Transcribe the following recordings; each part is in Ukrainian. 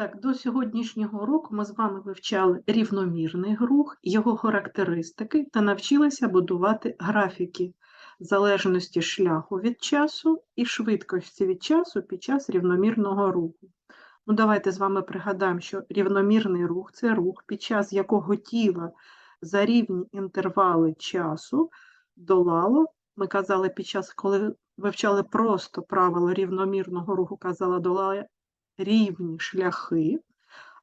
Так, до сьогоднішнього року ми з вами вивчали рівномірний рух, його характеристики та навчилися будувати графіки залежності шляху від часу і швидкості від часу під час рівномірного руху. Ну, давайте з вами пригадаємо, що рівномірний рух це рух, під час якого тіло за рівні інтервали часу долало. Ми казали під час, коли вивчали просто правило рівномірного руху, казала долає рівні шляхи.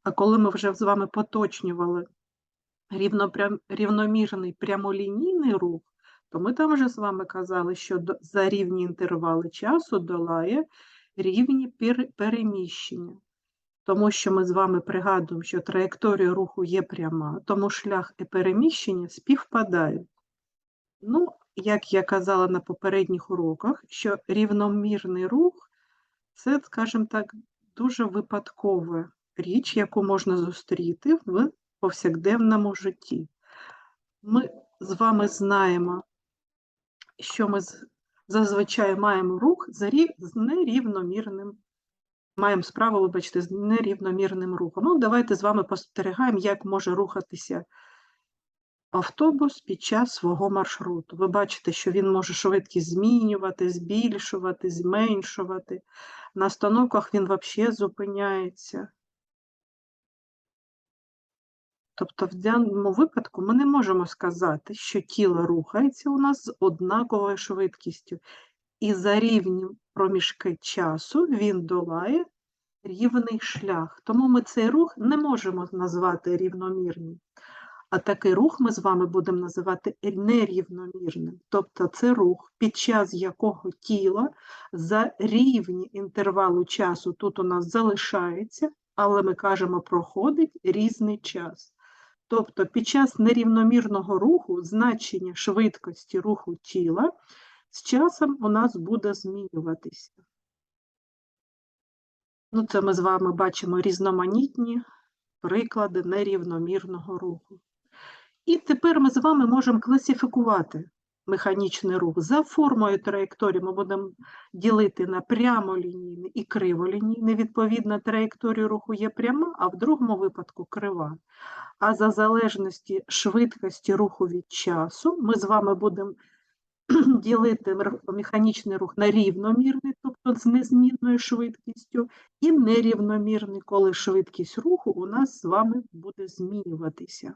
А коли ми вже з вами поточнювали рівнопрям, рівномірний прямолінійний рух, то ми там вже з вами казали, що за рівні інтервали часу долає рівні пер- переміщення. Тому що ми з вами пригадуємо, що траєкторія руху є пряма, тому шлях і переміщення співпадають. Ну, як я казала на попередніх уроках, що рівномірний рух це, скажімо так, дуже випадкова річ, яку можна зустріти в повсякденному житті. Ми з вами знаємо, що ми зазвичай маємо рух з нерівномірним, маємо справу, вибачте, з нерівномірним рухом. Ну, давайте з вами спостерігаємо, як може рухатися автобус під час свого маршруту. Ви бачите, що він може швидкість змінювати, збільшувати, зменшувати. На остановках він взагалі зупиняється. Тобто в даному випадку ми не можемо сказати, що тіло рухається у нас з однаковою швидкістю, і за рівні проміжки часу він долає рівний шлях. Тому ми цей рух не можемо назвати рівномірним. А такий рух ми з вами будемо називати нерівномірним. Тобто це рух, під час якого тіло за рівні інтервалу часу тут у нас залишається, але ми кажемо, проходить різний час. Тобто під час нерівномірного руху значення швидкості руху тіла з часом у нас буде змінюватися. Ну, це ми з вами бачимо різноманітні приклади нерівномірного руху. І тепер ми з вами можемо класифікувати механічний рух. За формою траєкторії ми будемо ділити на прямолінійний і криволінійний. Відповідно, траєкторія руху є пряма, а в другому випадку крива. А за залежності швидкості руху від часу ми з вами будемо ділити механічний рух на рівномірний, тобто з незмінною швидкістю, і нерівномірний, коли швидкість руху у нас з вами буде змінюватися.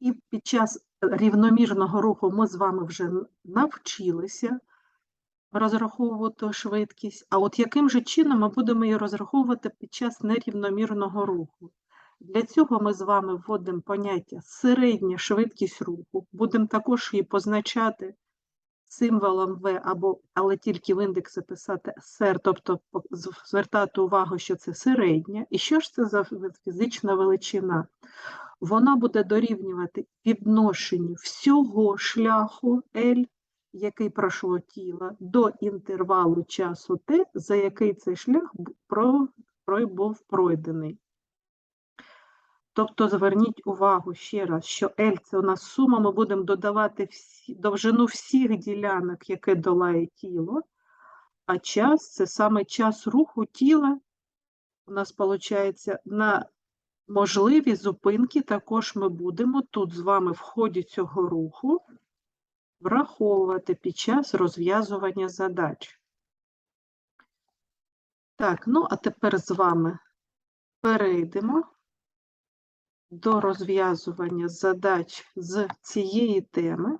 І під час рівномірного руху ми з вами вже навчилися розраховувати швидкість. А от яким же чином ми будемо її розраховувати під час нерівномірного руху? Для цього ми з вами вводимо поняття середня швидкість руху. Будемо також її позначати символом В, або, але тільки в індексі писати СР, тобто звертати увагу, що це середня. І що ж це за фізична величина? Вона буде дорівнювати відношенню всього шляху L, який пройшло тіло, до інтервалу часу T, за який цей шлях був пройдений. Тобто зверніть увагу ще раз, що L – це у нас сума, ми будемо додавати всі, довжину всіх ділянок, яке долає тіло, а час – це саме час руху тіла. У нас виходить на можливі зупинки також ми будемо тут з вами в ході цього руху враховувати під час розв'язування задач. Так, ну а тепер з вами перейдемо до розв'язування задач з цієї теми.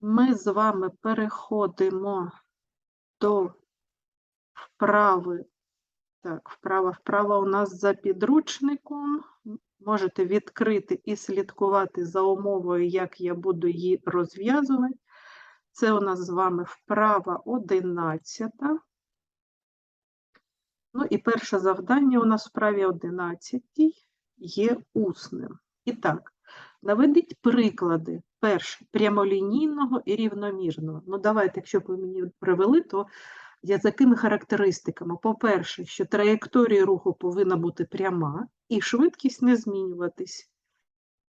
Ми з вами переходимо до вправи. Так, вправа, вправа у нас за підручником. Можете відкрити і слідкувати за умовою, як я буду її розв'язувати. Це у нас з вами вправа 11. Ну і перше завдання у нас в вправі 11 є усним. І так, наведіть приклади. Перше, прямолінійного і рівномірного. Ну, давайте, якщо б ви мені привели, то я з якими характеристиками? По-перше, що траєкторія руху повинна бути пряма і швидкість не змінюватись.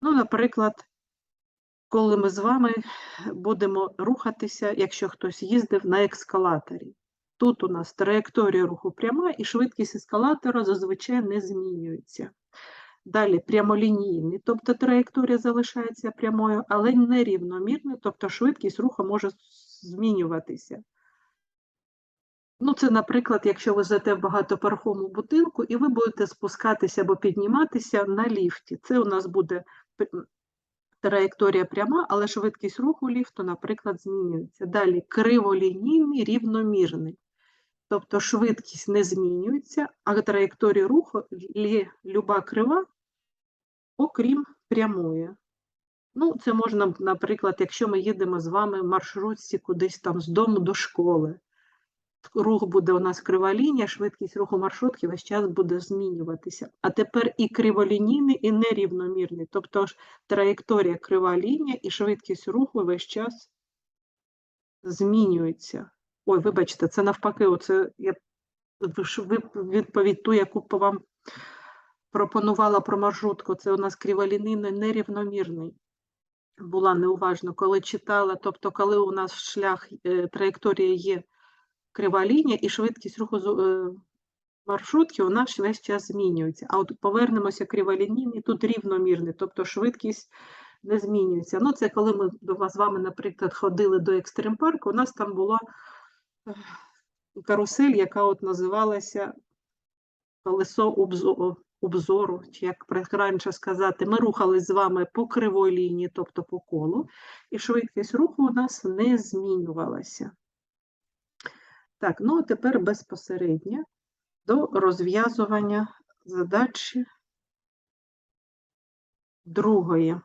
Ну, наприклад, коли ми з вами будемо рухатися, якщо хтось їздив на ескалаторі. Тут у нас траєкторія руху пряма і швидкість ескалатора зазвичай не змінюється. Далі прямолінійний, тобто траєкторія залишається прямою, але нерівномірний, тобто швидкість руху може змінюватися. Ну, це, наприклад, якщо ви зайдете в багатоповерховому будинку і ви будете спускатися або підніматися на ліфті. Це у нас буде траєкторія пряма, але швидкість руху ліфту, наприклад, змінюється. Далі криволінійний, рівномірний. Тобто швидкість не змінюється, а траєкторія руху люба крива, окрім прямої. Ну, це можна, наприклад, якщо ми їдемо з вами в маршрутці кудись там з дому до школи. Рух буде у нас крива лінія, швидкість руху маршрутки весь час буде змінюватися. А тепер і криволінійний, і нерівномірний. Тобто ж траєкторія крива лінія і швидкість руху весь час змінюється. Ой, вибачте, це навпаки, оце я відповідь ту, яку вам пропонувала про маршрутку. Це у нас криволінійний, нерівномірний. Була неуважно, коли читала, тобто, коли у нас шлях, е, траєкторія є крива лінія і швидкість руху е, маршрутки у нас весь час змінюється. А от повернемося криволінійний, тут рівномірний, тобто швидкість не змінюється. Ну, це коли ми з вами, наприклад, ходили до екстрим парку, у нас там була е, карусель, яка от називалася колесо обзо- обзору, чи як раніше сказати, ми рухались з вами по кривій лінії, тобто по колу, і швидкість руху у нас не змінювалася. Так, ну а тепер безпосередньо до розв'язування задачі другої.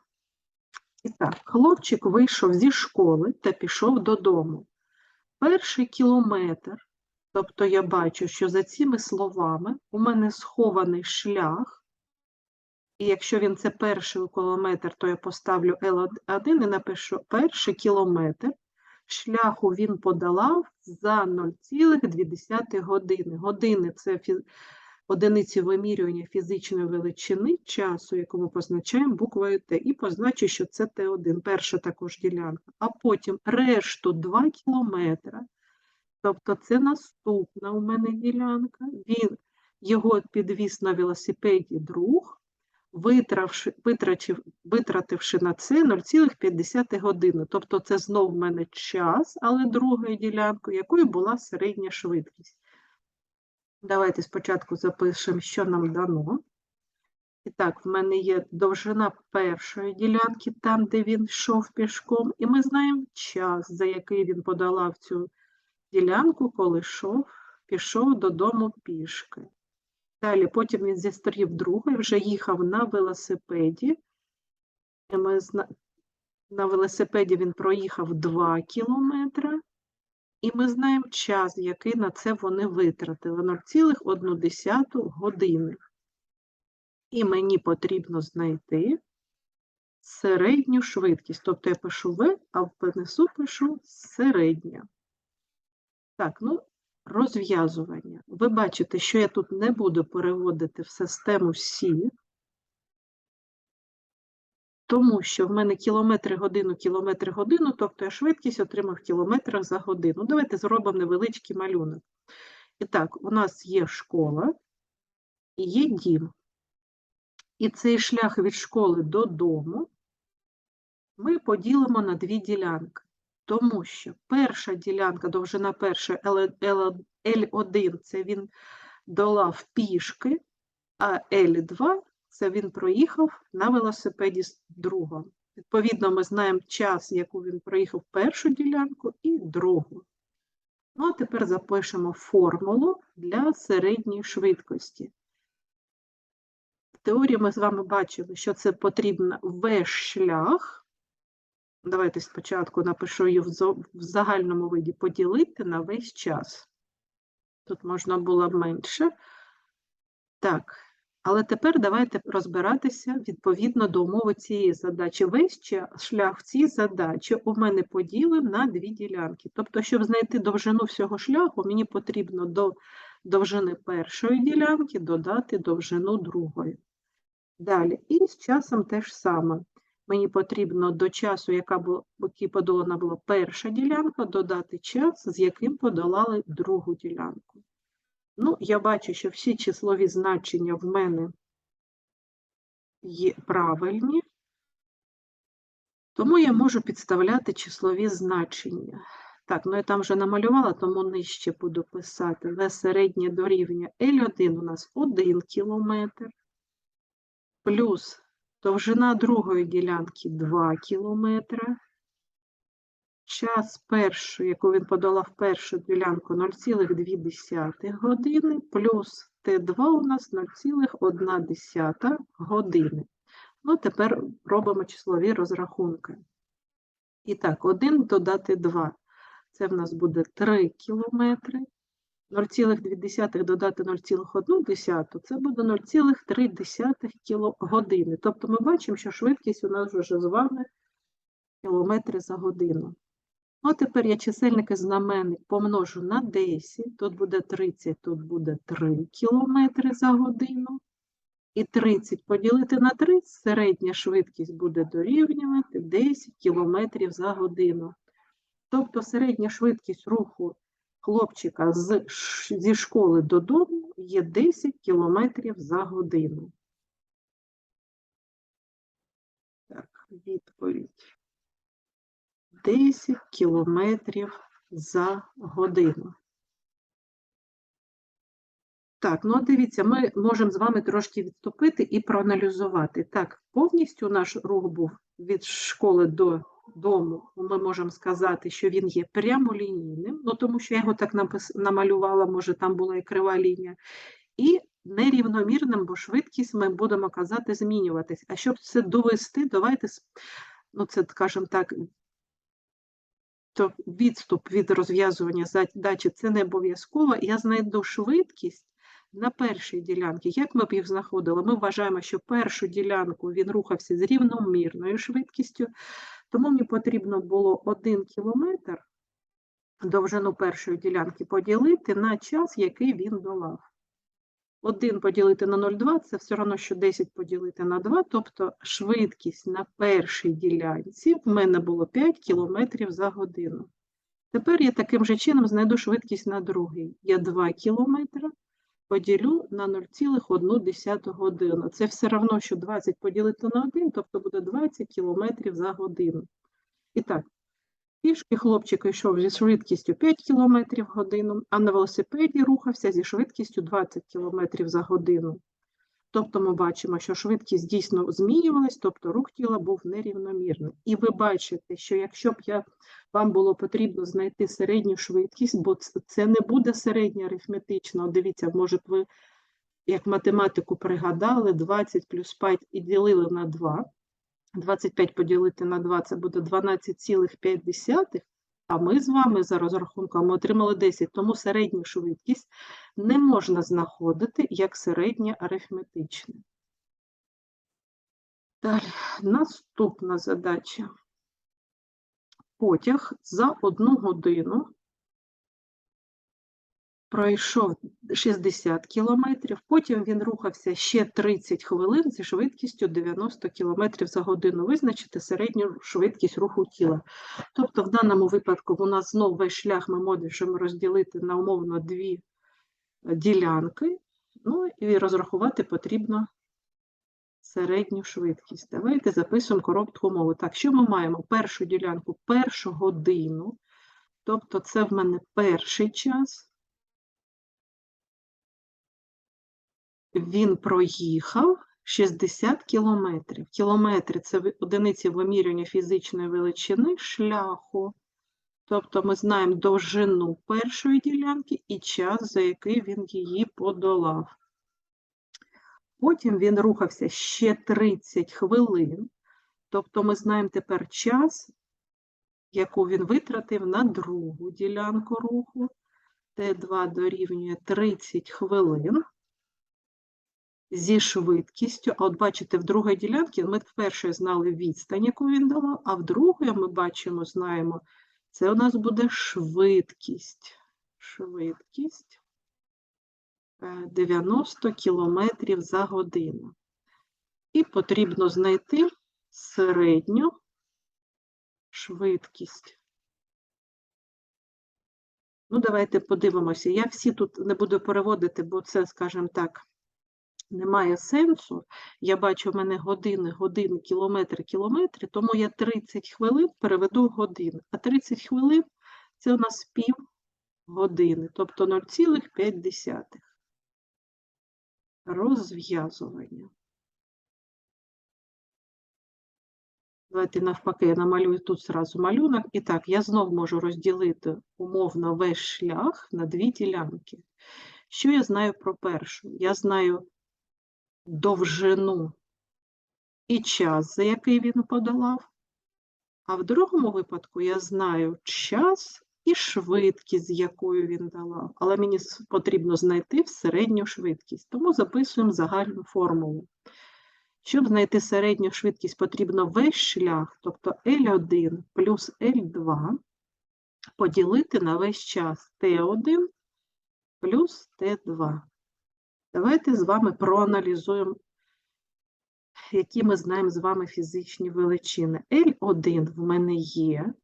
І так, хлопчик вийшов зі школи та пішов додому. Перший кілометр, тобто я бачу, що за цими словами у мене схований шлях, і якщо він це перший кілометр, то я поставлю L1 і напишу перший кілометр. Шляху він подолав за 0,2 години. Години – це одиниці вимірювання фізичної величини часу, яку ми позначаємо буквою Т, і позначу, що це Т1, перша також ділянка. А потім решту 2 кілометри, тобто це наступна у мене ділянка. Він його підвіз на велосипеді друг, витративши на це 0,5 години. Тобто це знов в мене час, але другою ділянкою, якою була середня швидкість. Давайте спочатку запишемо, що нам дано. І так, в мене є довжина першої ділянки, там, де він йшов пішком, і ми знаємо час, за який він подолав цю ділянку, коли йшов, пішов додому пішки. Далі, потім він зістрів другий, вже їхав на велосипеді. Ми зна... На велосипеді він проїхав 2 кілометри. І ми знаємо час, який на це вони витратили 0,1 години. І мені потрібно знайти середню швидкість. Тобто я пишу В, а в перенесу пишу середня. Так, ну, розв'язування. Ви бачите, що я тут не буду переводити в систему Сі, тому що в мене кілометри годину, кілометри годину, тобто я швидкість отримав в кілометрах за годину. Давайте зробимо невеличкий малюнок. І так, у нас є школа є дім. І цей шлях від школи додому ми поділимо на дві ділянки. Тому що перша ділянка, довжина перша L1 це він долав пішки, а L2 це він проїхав на велосипеді з другом. Відповідно, ми знаємо час, яку він проїхав першу ділянку і другу. Ну, а тепер запишемо формулу для середньої швидкості. В теорії ми з вами бачили, що це потрібно весь шлях. Давайте спочатку напишу її в загальному виді поділити на весь час. Тут можна було менше. Так, але тепер давайте розбиратися відповідно до умови цієї задачі. Весь ча- шлях в цій задачі у мене поділив на дві ділянки. Тобто, щоб знайти довжину всього шляху, мені потрібно до довжини першої ділянки додати довжину другої. Далі, і з часом те ж саме. Мені потрібно до часу, яка була, який подолана була перша ділянка, додати час, з яким подолали другу ділянку. Ну, я бачу, що всі числові значення в мене є правильні, тому я можу підставляти числові значення. Так, ну я там вже намалювала, тому нижче буду писати. В середнє дорівнює L1 у нас 1 кілометр, плюс довжина другої ділянки 2 кілометри. Час першої, яку він подолав першу ділянку 0,2 години, плюс Т2 у нас 0,1 години. Ну, тепер робимо числові розрахунки. І так, 1 додати 2. Це в нас буде 3 кілометри. 0,2 додати 0,1, це буде 0,3 кілогодини. Тобто ми бачимо, що швидкість у нас вже з вами кілометри за годину. Ну, тепер я чисельник і знаменник помножу на 10, тут буде 30, тут буде 3 кілометри за годину. І 30 поділити на 3, середня швидкість буде дорівнювати 10 кілометрів за годину. Тобто середня швидкість руху хлопчика з, зі школи додому є 10 кілометрів за годину. Так, відповідь. 10 кілометрів за годину. Так, ну дивіться, ми можемо з вами трошки відступити і проаналізувати. Так, повністю наш рух був від школи до дому. Ми можемо сказати, що він є прямолінійним, ну тому що я його так намалювала, може там була і крива лінія, і нерівномірним, бо швидкість ми будемо казати змінюватись. А щоб це довести, давайте, ну це, скажімо так, то відступ від розв'язування задачі це не обов'язково. Я знайду швидкість на першій ділянці. Як ми б їх знаходили? Ми вважаємо, що першу ділянку він рухався з рівномірною швидкістю, тому мені потрібно було 1 кілометр довжину першої ділянки поділити на час, який він долав. 1 поділити на 0,2 це все одно, що 10 поділити на 2, тобто швидкість на першій ділянці в мене було 5 км за годину. Тепер я таким же чином знайду швидкість на другий. Я 2 км поділю на 0,1 годину. Це все одно, що 20 поділити на 1, тобто буде 20 км за годину. І так, пішки хлопчик йшов зі швидкістю 5 км в годину, а на велосипеді рухався зі швидкістю 20 км за годину. Тобто ми бачимо, що швидкість дійсно змінювалась, тобто рух тіла був нерівномірний. І ви бачите, що якщо б я, вам було потрібно знайти середню швидкість, бо це не буде середня арифметична. Дивіться, може б ви як математику пригадали, 20 плюс 5 і ділили на 2. 25 поділити на 2 це буде 12,5, а ми з вами за розрахунком отримали 10, тому середню швидкість не можна знаходити як середня арифметична. Далі, наступна задача. Потяг за одну годину пройшов 60 кілометрів, потім він рухався ще 30 хвилин зі швидкістю 90 кілометрів за годину. Визначити середню швидкість руху тіла. Тобто в даному випадку у нас знову весь шлях ми можемо розділити на умовно дві ділянки, ну і розрахувати потрібно середню швидкість. Давайте записуємо коротку мову. Так, що ми маємо? Першу ділянку, першу годину, тобто це в мене перший час. Він проїхав 60 кілометрів. Кілометри це одиниці вимірювання фізичної величини шляху. Тобто ми знаємо довжину першої ділянки і час, за який він її подолав. Потім він рухався ще 30 хвилин. Тобто ми знаємо тепер час, яку він витратив на другу ділянку руху. Т2 дорівнює 30 хвилин зі швидкістю. А от бачите, в другій ділянці ми вперше знали відстань, яку він давав, а в другій ми бачимо, знаємо, це у нас буде швидкість. Швидкість е, 90 км за годину. І потрібно знайти середню швидкість. Ну, давайте подивимося. Я всі тут не буду переводити, бо це, скажімо так, немає сенсу. Я бачу, в мене години, години, кілометри, кілометри, тому я 30 хвилин переведу в години. А 30 хвилин це у нас пів години, тобто 0,5. Розв'язування. Давайте навпаки, я намалюю тут зразу малюнок. І так, я знов можу розділити умовно весь шлях на дві ділянки. Що я знаю про першу? Я знаю довжину і час, за який він подолав. А в другому випадку я знаю час і швидкість, якою він долав. Але мені потрібно знайти середню швидкість. Тому записуємо загальну формулу. Щоб знайти середню швидкість, потрібно весь шлях, тобто L1 плюс L2, поділити на весь час T1 плюс T2. Давайте з вами проаналізуємо, які ми знаємо з вами фізичні величини. L1 в мене є,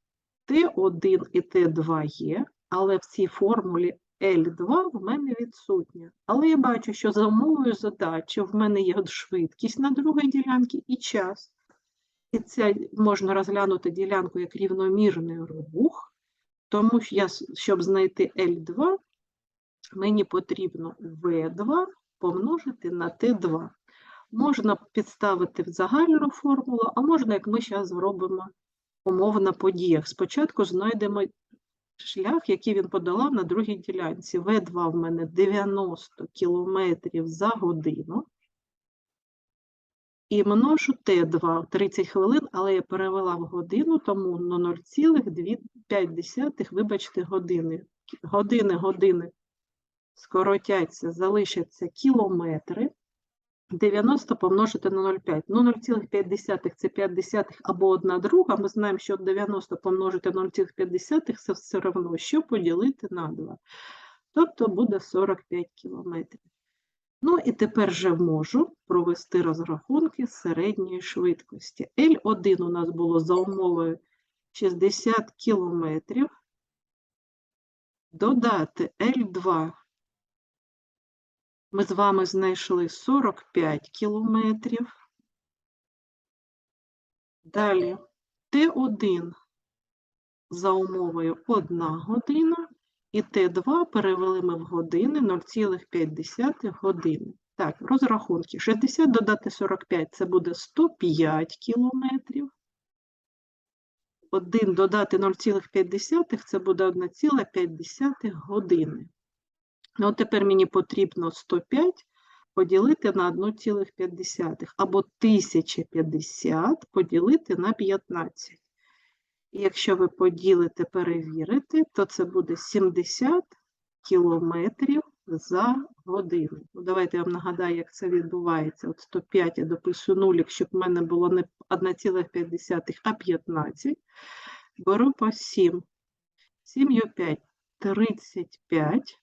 T1 і T2 є, але в цій формулі L2 в мене відсутня. Але я бачу, що за умовою задачі в мене є швидкість на другій ділянці і час. І це можна розглянути ділянку як рівномірний рух, тому що я, щоб знайти L2, мені потрібно V2 помножити на T2. Можна підставити в загальну формулу, а можна, як ми зараз зробимо, умовно на подіях. Спочатку знайдемо шлях, який він подолав на другій ділянці. В2 в мене 90 км за годину. І множу Т2 30 хвилин, але я перевела в годину, тому на 0,5, вибачте, години. Години, години скоротяться, залишаться кілометри. 90 помножити на 0,5. Ну, 0,5 це 5 десятих або 1 друга. Ми знаємо, що 90 помножити на 0,5 це все одно, що поділити на 2. Тобто буде 45 кілометрів. Ну і тепер же можу провести розрахунки середньої швидкості. L1 у нас було за умовою 60 кілометрів. Додати L2 ми з вами знайшли 45 кілометрів. Далі Т1 за умовою 1 година, і Т2 перевели ми в години 0,5 години. Так, розрахунки. 60 додати 45 це буде 105 кілометрів. 1 додати 0,5 це буде 1,5 години. Ну, от тепер мені потрібно 105 поділити на 1,5 або 1050 поділити на 15. І якщо ви поділите, перевірите, то це буде 70 кілометрів за годину. Ну, давайте я вам нагадаю, як це відбувається. От 105 я допишу нулік, щоб в мене було не 1,5, а 15. Беру по 7. 7 5 – 35.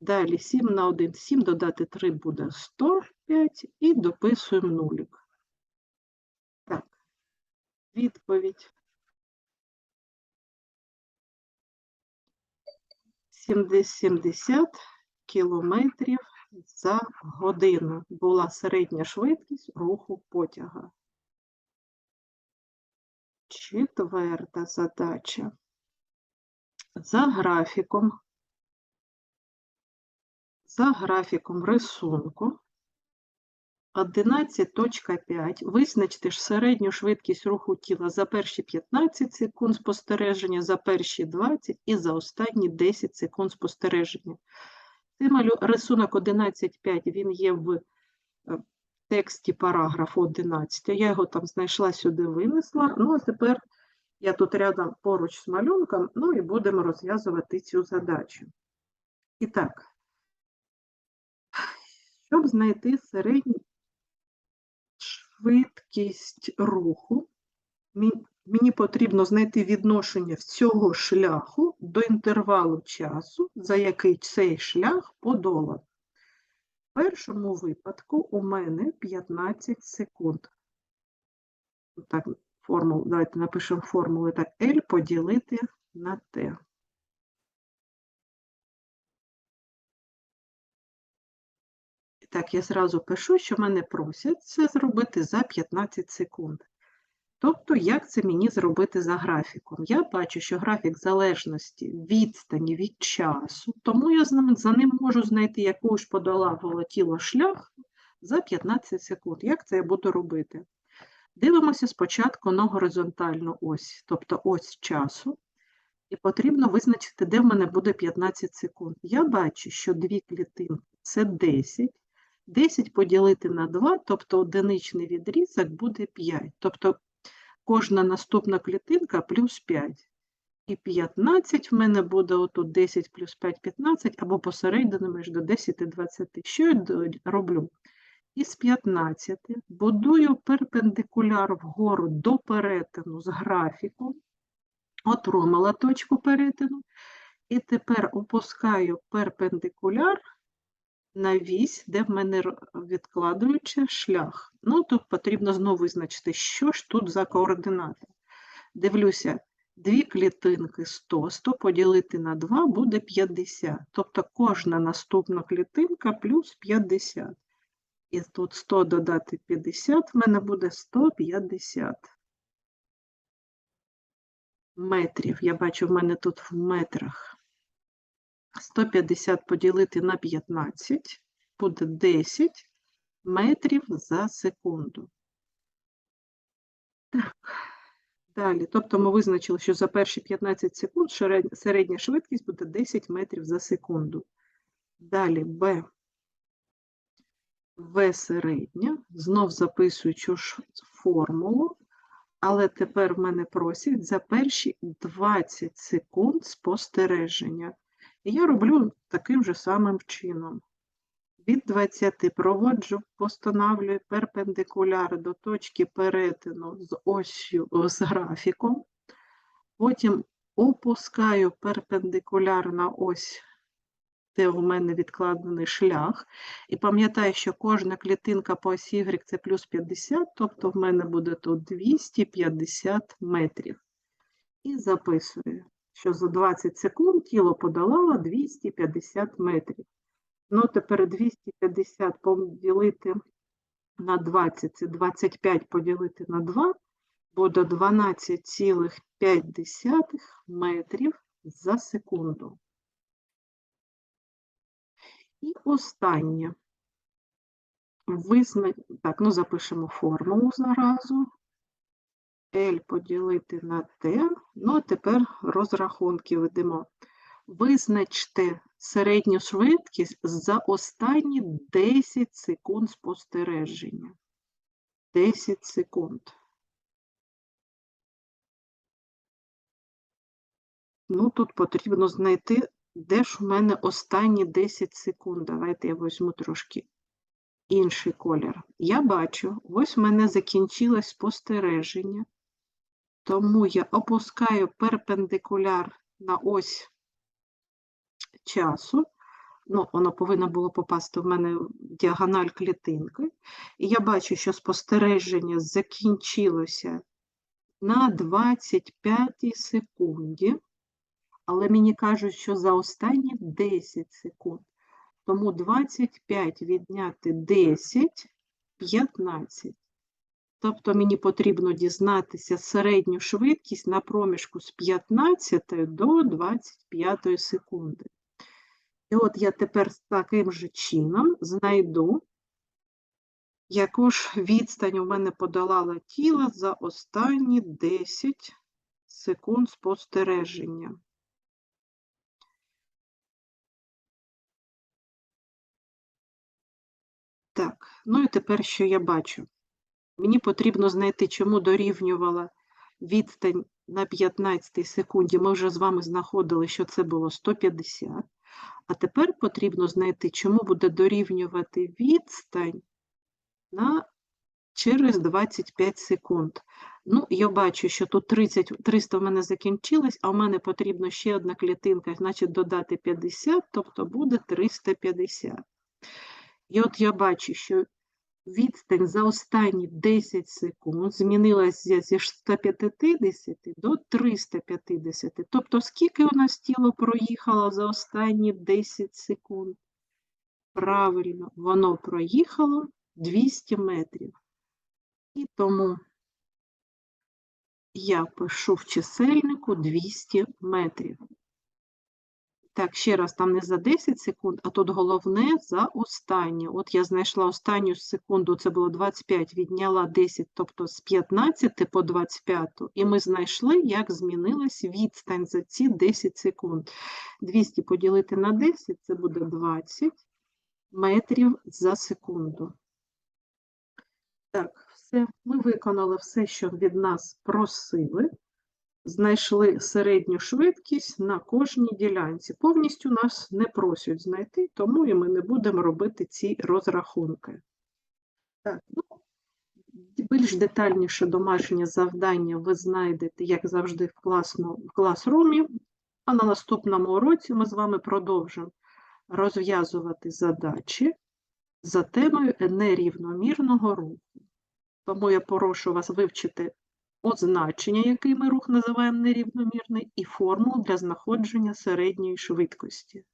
Далі 7 на 1, 7 додати 3 буде 105 і дописуємо нулік. Так, відповідь. 70 кілометрів за годину була середня швидкість руху потяга. Четверта задача. За графіком за графіком рисунку 11.5 визначте ж середню швидкість руху тіла за перші 15 секунд спостереження, за перші 20 і за останні 10 секунд спостереження. Цей рисунок 11.5 він є в е, тексті параграфу 11. Я його там знайшла сюди, винесла. Ну, а тепер я тут рядом поруч з малюнком, ну і будемо розв'язувати цю задачу. І так, щоб знайти середню швидкість руху, мені потрібно знайти відношення всього шляху до інтервалу часу, за який цей шлях подолав. В першому випадку у мене 15 секунд. Так, формулу, давайте напишемо формулу так, L поділити на T. Так, я зразу пишу, що мене просять це зробити за 15 секунд. Тобто, як це мені зробити за графіком? Я бачу, що графік залежності відстані від часу, тому я за ним можу знайти, яку ж подолало тіло шлях за 15 секунд. Як це я буду робити? Дивимося спочатку на горизонтальну ось, тобто ось часу, і потрібно визначити, де в мене буде 15 секунд. Я бачу, що дві клітинки це 10. 10 поділити на 2, тобто одиничний відрізок буде 5. Тобто кожна наступна клітинка плюс 5. І 15 в мене буде отут 10 плюс 5 – 15, або посередині між 10 і 20. Що я роблю? Із 15 будую перпендикуляр вгору до перетину з графіком, отримала точку перетину, і тепер опускаю перпендикуляр на вісь, де в мене відкладуючи шлях. Ну, тут потрібно знову визначити, що ж тут за координати. Дивлюся, дві клітинки 100, 100 поділити на 2 буде 50. Тобто кожна наступна клітинка плюс 50. І тут 100 додати 50, в мене буде 150 метрів. Я бачу, в мене тут в метрах. 150 поділити на 15 буде 10 метрів за секунду. Так, далі. Тобто ми визначили, що за перші 15 секунд середня швидкість буде 10 метрів за секунду. Далі Б. В середня. Знов записую цю ж формулу, але тепер в мене просять за перші 20 секунд спостереження. І я роблю таким же самим чином. Від 20 проводжу, постановлюю перпендикуляр до точки перетину з осью, з графіком. Потім опускаю перпендикуляр на ось, де у мене відкладений шлях. І пам'ятаю, що кожна клітинка по осі Y це плюс 50, тобто в мене буде тут 250 метрів. І записую, що за 20 секунд тіло подолало 250 метрів. Ну, тепер 250 поділити на 20, це 25 поділити на 2, буде 12,5 метрів за секунду. І останнє. Визна... Так, ну запишемо формулу заразу. L поділити на T. Ну, а тепер розрахунки ведемо. Визначте середню швидкість за останні 10 секунд спостереження. 10 секунд. Ну, тут потрібно знайти, де ж у мене останні 10 секунд. Давайте я візьму трошки інший колір. Я бачу, ось в мене закінчилось спостереження, тому я опускаю перпендикуляр на ось часу. Ну, воно повинно було попасти в мене в діагональ клітинки. І я бачу, що спостереження закінчилося на 25 секунді, але мені кажуть, що за останні 10 секунд. Тому 25 відняти 10 – 15. Тобто мені потрібно дізнатися середню швидкість на проміжку з 15 до 25 секунди. І от я тепер таким же чином знайду, яку ж відстань у мене подолало тіло за останні 10 секунд спостереження. Так, ну і тепер що я бачу? Мені потрібно знайти, чому дорівнювала відстань на 15 секунді. Ми вже з вами знаходили, що це було 150. А тепер потрібно знайти, чому буде дорівнювати відстань на через 25 секунд. Ну, я бачу, що тут 30, 300 в мене закінчилось, а в мене потрібно ще одна клітинка, значить додати 50, тобто буде 350. І от я бачу, що відстань за останні 10 секунд змінилася зі 150 до 350. Тобто, скільки у нас тіло проїхало за останні 10 секунд? Правильно, воно проїхало 200 метрів. І тому я пишу в чисельнику 200 метрів. Так, ще раз, там не за 10 секунд, а тут головне за останнє. От я знайшла останню секунду, це було 25, відняла 10, тобто з 15 по 25, і ми знайшли, як змінилась відстань за ці 10 секунд. 200 поділити на 10, це буде 20 метрів за секунду. Так, все, ми виконали все, що від нас просили. Знайшли середню швидкість на кожній ділянці. Повністю нас не просять знайти, тому і ми не будемо робити ці розрахунки. Так, ну, більш детальніше домашнє завдання ви знайдете, як завжди, в, класно, в класрумі. А на наступному уроці ми з вами продовжимо розв'язувати задачі за темою нерівномірного руху. Тому я прошу вас вивчити означення, який ми рух називаємо нерівномірний, і формулу для знаходження середньої швидкості.